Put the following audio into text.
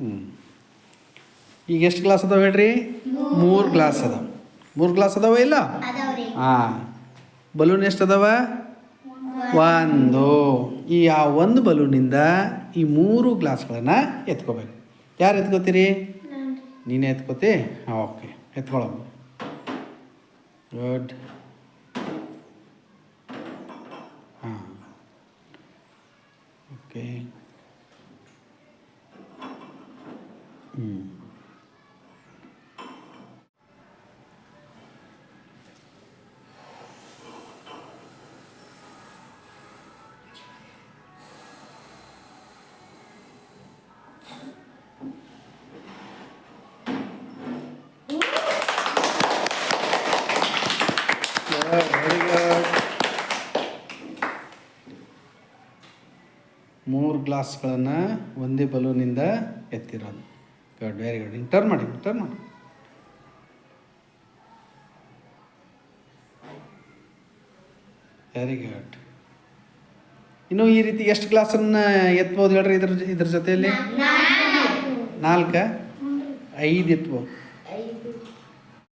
ಹ್ಞೂ ಈಗ ಎಷ್ಟು ಗ್ಲಾಸ್ ಅದಾವೆ ಹೇಳ್ರಿ? ಮೂರು ಗ್ಲಾಸ್ ಅದಾವೆ. ಮೂರು ಗ್ಲಾಸ್ ಅದಾವ ಇಲ್ಲ? ಹಾಂ. ಬಲೂನ್ ಎಷ್ಟು ಅದಾವ? ಒಂದು. ಈ ಆ ಒಂದು ಬಲೂನಿಂದ ಈ ಮೂರು ಗ್ಲಾಸ್ಗಳನ್ನು ಎತ್ಕೋಬೇಕು. ಯಾರು ಎತ್ಕೋತೀರಿ? ನೀನೇ ಎತ್ಕೋತಿ? ಹಾಂ ಓಕೆ. ಎತ್ಕೊಳ್ಳಮ್ಮ ಗುಡ್ ಹಾಂ. ಓಕೆ ಹ್ಞೂ ವೆರಿ ಗುಡ್ ಮೂರು ಗ್ಲಾಸ್ಗಳನ್ನು ಒಂದೇ ಬಲೂನಿಂದ ಎತ್ತಿರೋದು. ಗುಡ್ ವೆರಿ ಗುಡ್ ಹಿಂಗೆ ಟರ್ನ್ ಮಾಡಿ ಟರ್ನ್ ಮಾಡಿ. ವೆರಿ ಗುಡ್ ಇನ್ನು ಈ ರೀತಿ ಎಷ್ಟು ಗ್ಲಾಸನ್ನು ಎತ್ಬೋದು ಹೇಳ್ರಿ ಇದ್ರ ಇದ್ರ ಜೊತೆಯಲ್ಲಿ? ನಾಲ್ಕ? ಐದು ಎತ್ಬೋದು.